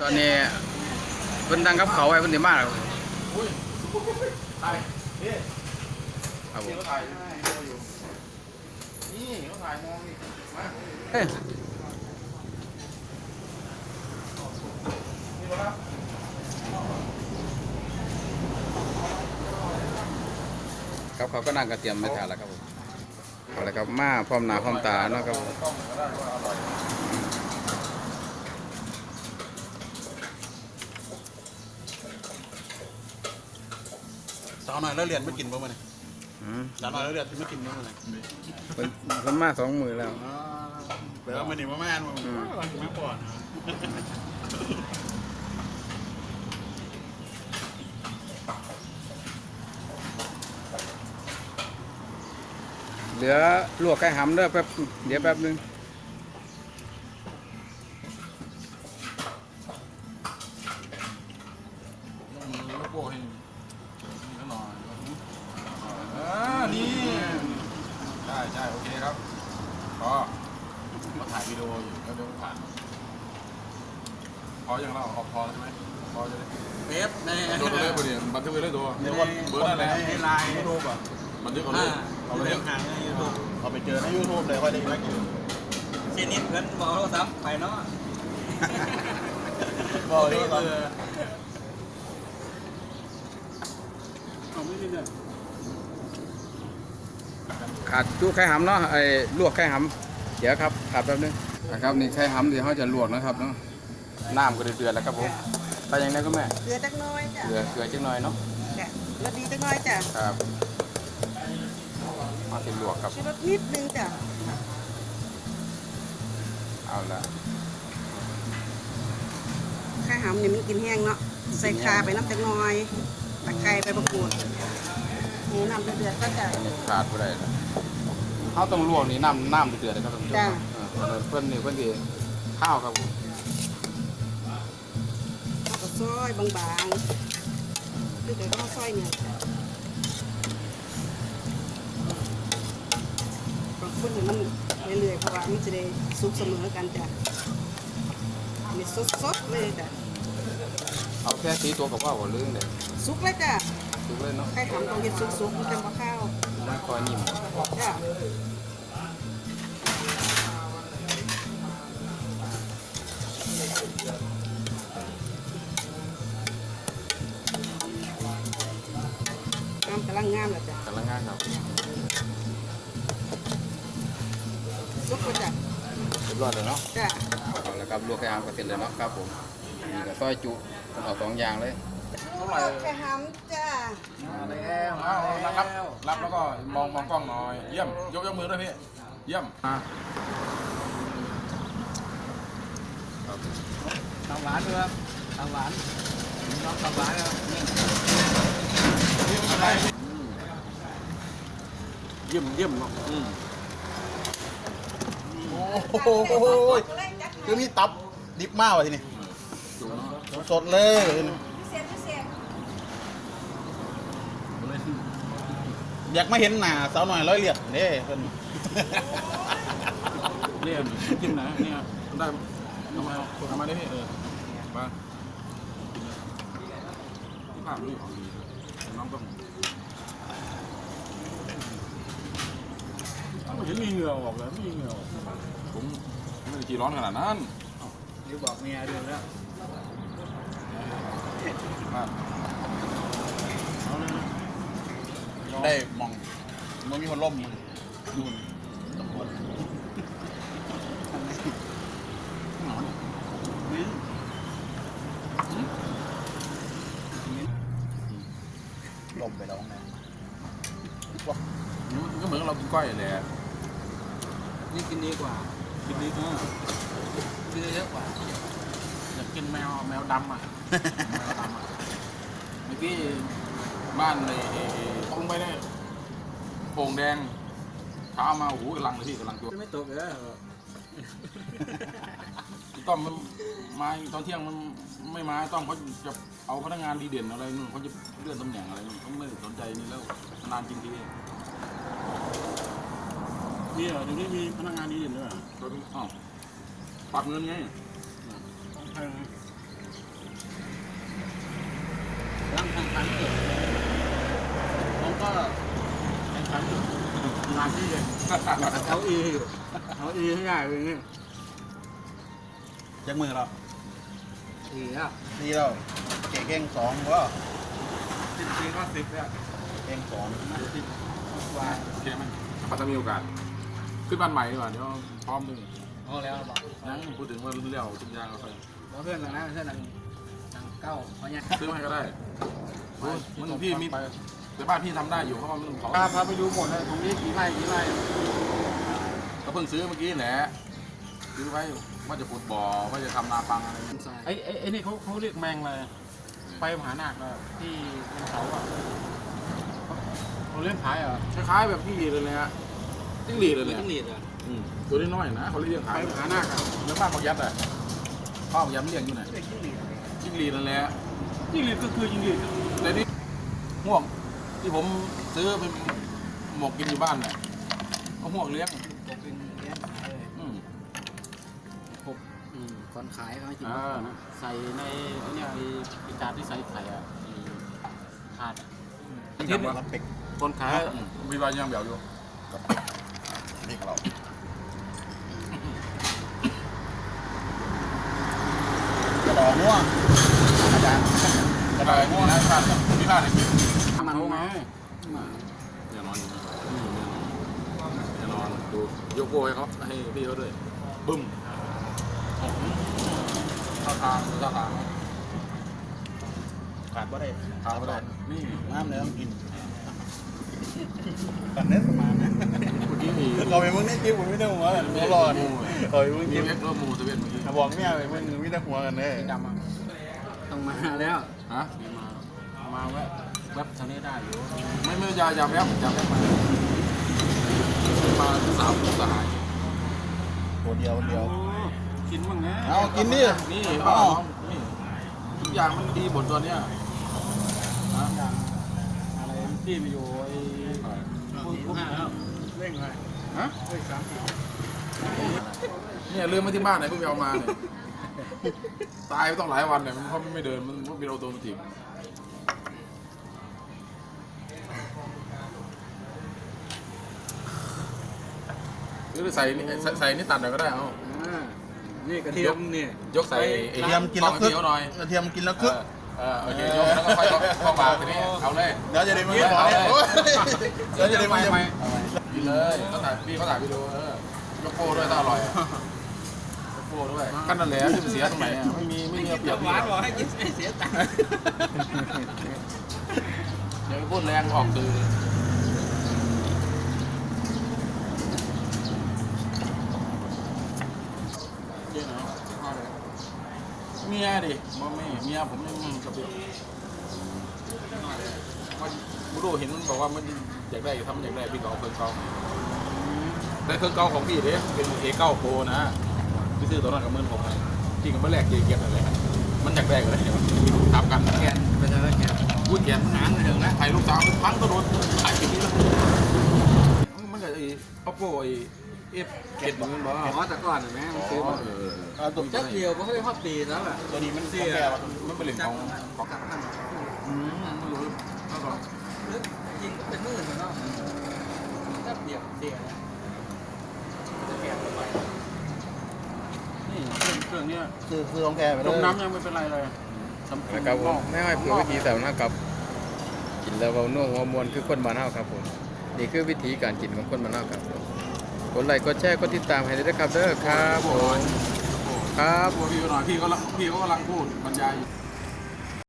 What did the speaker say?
ตอนนี้เพิ่นตั้งกับเขาไว้เพิ่นสิมาแล้วครับผมเขาถ่ายวิดีโออยู่นี่เขาถ่ายมองนี่มาเอ้ยครับเขาก็นั่งกระเตรียมไม่ทานแล้วครับผมเอาละครับมาพร้อมหน้าพร้อมตาเนาะครับผม กล้องก็ได้ว่าอร่อยสาวหน่อยแล้วเรียนไม่กินบ้างมั้ยอืมสาวหน่อยแล้วเรียนไม่กินบ้างมั้ยเพิ่นเพิ่นมาสองมือแล้วอ่าเดี๋ยวมันนี่มาแม่นมึงอืมวันไม่ปวดเหลือลวกไก่หำเด้อแป๊บเดี๋ยวแป๊บนึง มือลูกโป่งให้นี่หน่อยอ่านี่ใช่ใช่โอเคครับพอมาถ่าย วิดีโออยู่แล้วเดี๋ยวผ่านพอยังเราออกพอใช่ไหมพอจะได้เฟซในโดนเลยพอดีบันทึกไว้เลยตัวเดี๋ยววันเบอร์นั่นแหละในไลน์ยูทูบอะบันทึกเอาเลอ่ายเอาเอาเลเรื่ยองหางในยูทูบเอาไปเจอในยูทูบเลยค่อยได้รักอยู่เชนิดเพิ่นบอกโทรศัพท์ไปเนาะบอกเลยว่าเอาไม่ได้เนี่ยขาดจุไก่หำเนาะไอ้ลวกไก่หำ เดี๋ยวครับขาดแป๊บนึงนะครับนี่ไก่หำเดี๋ยวเขาจะลวกนะครับเนาะน้ำก็เดือดๆแล้วครับผมไปยังไงก็แม่เกลือจักหน้อยจ้ะเกลือเกลือจักหน่อยเนาะจ้ะรสดีจักหน้อยจ้ะครับมาสิลวกครับชูรสนิดนึงจ้ะเอาละข้าวหำเนี่ยมันกินแห้งเนาะใส่คาไปน้ำจักหน้อยตะไคร้ไปประกวดนี่น้ำเดือดๆก็จะอันนี้ขาดไม่ได้นะ เขาต้องลวกนี่น้ำน้ำเดือดๆนะครับท่านผู้ชมจ้ะ เออเพื่อนนี่เพื่อนที่ข้าวครับผมเอาก็ซอยบางๆคือเดี๋ยวก็ซอยเนี่ยจ้ะบางคนเนี่ยมันเรื่อยๆเพราะว่ามันจะได้สุกเสมอกันจ้ะอันนี้สดๆเลยจ้ะเอาแค่สีตัวกับว่าหัวลื่นเลยสุกเลยจ้ะสุกเลยเนาะไข่หำต้องเห็ดสุกๆมันจะมาข้า ซุปก็จ้ะเรียบร้อยเลยเนาะจ้ะเอาละครับลวกไก่หางก็เสร็จเลยเนาะครับผมนี่ก็ซอยจุผมเอาสองอย่างเลยไข่หำจ้ะมาแล้วเอารับรับแล้วก็มองมองกล้องหน่อย เยี่ยมยกยกมือด้วยพี่เยี่ยมมาทางหวานด้วยครับทางหวานน้องทางหวานครับนี่ เยี่ยมเยี่ยมเนาะอืมโอ้โหคือมีตับดิบมากว่ะทีนี้สดเลยทีนี้พิเศษพิเศษอยากมาเห็นหน้าสาวหน่อยร้อยเลียดเด้เพิ่นเนี่ยจิ้มไหนเนี่ยได้ทำไมทำไมได้พี่เออมาที่ผ่านนี่ของดีน้องต้อง ม่เห็นมีเหงื่อออกเลยไม่มีเหงื่อออกผมไม่ได้จีร้อนขนาดนั้นนี่บอกเมียเดียวแล้วมาเอาเลยนะได้มองมันมีคนล่มดูนตำรวจหนอนนี่ล่มไปแล้วไงว้าก็เหมือนเรากินก้อยเลย นี่กินดีกว่ากินดีนะกินเยอะกว่าอยากกินแมวแมวดำอะแมวดำอะเมื่อกี้บ้านในตรงไปได้โป่งแดงเช้ามาโอ้โหกำลังเลยพี่กำลังตัวไม่ตกเลยพี่ต้อมมันมาตอนเที่ยงมันไม่มาต้อมเขาจะเอาพนักงานดีเด่นอะไรนู่นเขาจะเลื่อนตำแหน่งอะไรนู่นเขาไม่ได้สนใจนี่แล้วนานจริงทีีเหรอเดี๋ยวนี้มีพนักงานดีเด่นด้วยเหรอปรับเงินไงต้องแพงร่างแข่งขันเกิดผมก็แข่งขันงานที่เลยเขาอีเขาอีให้ได้เลยนี่จังมือเราสี่อะสี่เราเก่งเก่งสองก็สิบสี่ก็สิบเนี่ยเก่งสองสิบว่าโอเคมันเขาจะมีโอกาส ขึ้นบ้านใหม่ดีกว่าเดี๋ยวพร้อมดึงพอแล้วบอกยังพูดถึงว่าเรื่องทุกอย่างเราไปเพื่อนหลังนั้นเพื่อนหลังหลังเก้าเพราะเนี่ยซื้อมาให้ก็ได้มันพี่มีแต่บ้านพี่ทำได้อยู่เพราะว่ามันเขาพาพาไปดูหมดเลยตรงนี้กี่ไร่กี่ไร่ก็เพิ่งซื้อเมื่อกี้แหละซื้อไว้ว่าจะขุดบ่อว่าจะทำนาปังอะไรไอ้ไอ้ไอ้นี่เขาเขาเรียกแมงอะไรไปมหานาคเลยที่บนเขาอะเขาเลี้ยงขายเหรอคล้ายๆแบบพี่เลยนะฮะ จิ้งหรีดเลยเนี่ยต้องหลีดเหรออืมตัวน้อยๆนะเขาเรียกไปขายมหานาคอะแล้วบ้านเขายัดอะพ่อเขายัดเลี้ยงอยู่ไหนเรียกจิ้งหรีดจิ้งหรีดนั่นแหละจิ้งหรีดก็คือจิ้งหรีดแต่นี่ห่วงที่ผมซื้อเป็นหมกกินอยู่บ้านเนี่ยก็ห่วงเลี้ยงผมเป็นเลี้ยงขายเลยอืมผมอืมก่อนขายเขาให้กินอ่าใส่ในไอ้เนี่ยไอ้ไอ้จานที่ใส่ไข่อะไอ้ถาดอะที่ทำว่าคนขายอืมมีบางอย่างเบียวอยู่นี่ เรากระดองง่วงอาจารย์กระดองง่วงนะท่านพี่ท่านเนี่ยมันไงอย่านอนอยู่นะอย่านอนดูยกโบให้เขาให้พี่เขาด้วยบึ้มท่าทางท่าทางขาดว่ได้ทางไม่ได้นี่น้ำเนี่ยต้องกินกันเน้นประมาณนั้น เมื่อกี้มีเราไปมึงนี่กิ๊บผมไม่ได้หัวกันหัวรอดเฮ้ยมึงมีกิ๊บเอ็กซ์รถมูสเวนเมื่อกี้บอกเนี่ยไปมึงไม่ได้หัวกันเลยดำอะต้องมาแล้วฮะไม่มามาแวะแวบทางนี้ได้อยู่ไม่ไม่อยาอยาแวบอยาแวบมามาสามสหายตัวเดียวเดียวกินมั้งไงเอากินดินี่อ๋อนี่ทุกอย่างมันดีหมดตัวเนี้ยนะอย่างอะไรที่ไปอยู่ไอ้พวกพวก เร่งเลยฮะเร่งสามสิบเนี่ยลืมมาที่บ้านไหนเพิ่งไปเอามาเนี่ยตายไปต้องหลายวันเนี่ยมันเพราะมันไม่เดินมันเป็นออโตเมติกหรือใส่นี่ใส่ใส่นี่ตัดหน่อยก็ได้เอาอ่านี่กระเทียมเนี่ยยกใส่ไอ้กระเทียมกินแล้วกคึกเดียวหน่อยกระเทียมกินแล้วคึก เออเออโอเคยกแล้วก็ค่อยเข้าปากทีนี้เอาเลย เดี๋ยวจะได้มึงขอเนี่ยเดี๋ยวจะได้มึงไม่ กินเลยเขาถ่ายพี่เขาถ่ายวิดีโอเออยกโป้ด้วยถ้าอร่อยอะยกโป้ด้วยกันนั่นแหละที่มันเสียตรงไหนอะไม่มีไม่มีเอาเปรียบหพี่วานหบรออกให้กินไม่เสียตังค์เดี๋ยวไปพูดแรงออกตือเจ๊หน่อยเอาเลยเมียดิมอไม่เมียผมยังกับพี่มันบุรุษเห็นมันบอกว่ามัน อยากได้ทำมันอยากได้พี่เก่าเครื่องเก่าแต่เครื่องเก่าของพี่เด้เป็นเอเก้าโปรนะพี่ซื้อตัวนั้นกับเงินผมจริงกับเมื่อแรกเกียร์อะไรมันอยากได้ก็เลยถามกันแกนเป็นอะไรแกนพูดแกนหางเลยถึงนะถ่ายลูกสาวพังก็โดนถ่ายไปนี้แล้วมันก็ไอ้ oppo ไอ้ f เจ็ดมันบอกอ๋อแต่ก่อนเห็นไหมมันซื้อมาเอาตัวจักเดียวก็ให้ฮอตปีแล้วอะตัวนี้มันเสียมันเป็นเหรียญของของจักพันอืมไม่รู้เท่าไหร่ จริงเป็นหมื่นเนาะจักเดียวเสียแล้วจะแกะเข้าไปนี่เครื่องเนี้ยคือคือของแกไปเลจมยน้ำยังไม่เป็นไรเลยสำคัญนะครับผมไม่ให้เผื่อวิธีแต่ละกับ กินแล้วเบาน่วงหัวมวนคือคนบ้านเฮาครับผมนี่คือวิธีการกินของคนบ้านเฮาครับผมกดไลค์กดแชร์กดติดตามให้ด้วยนะครับเด้อครับผมครับ ตัวพี่ก็หน่อยพี่ก็พี่ก็กำลังพูดบรรยาย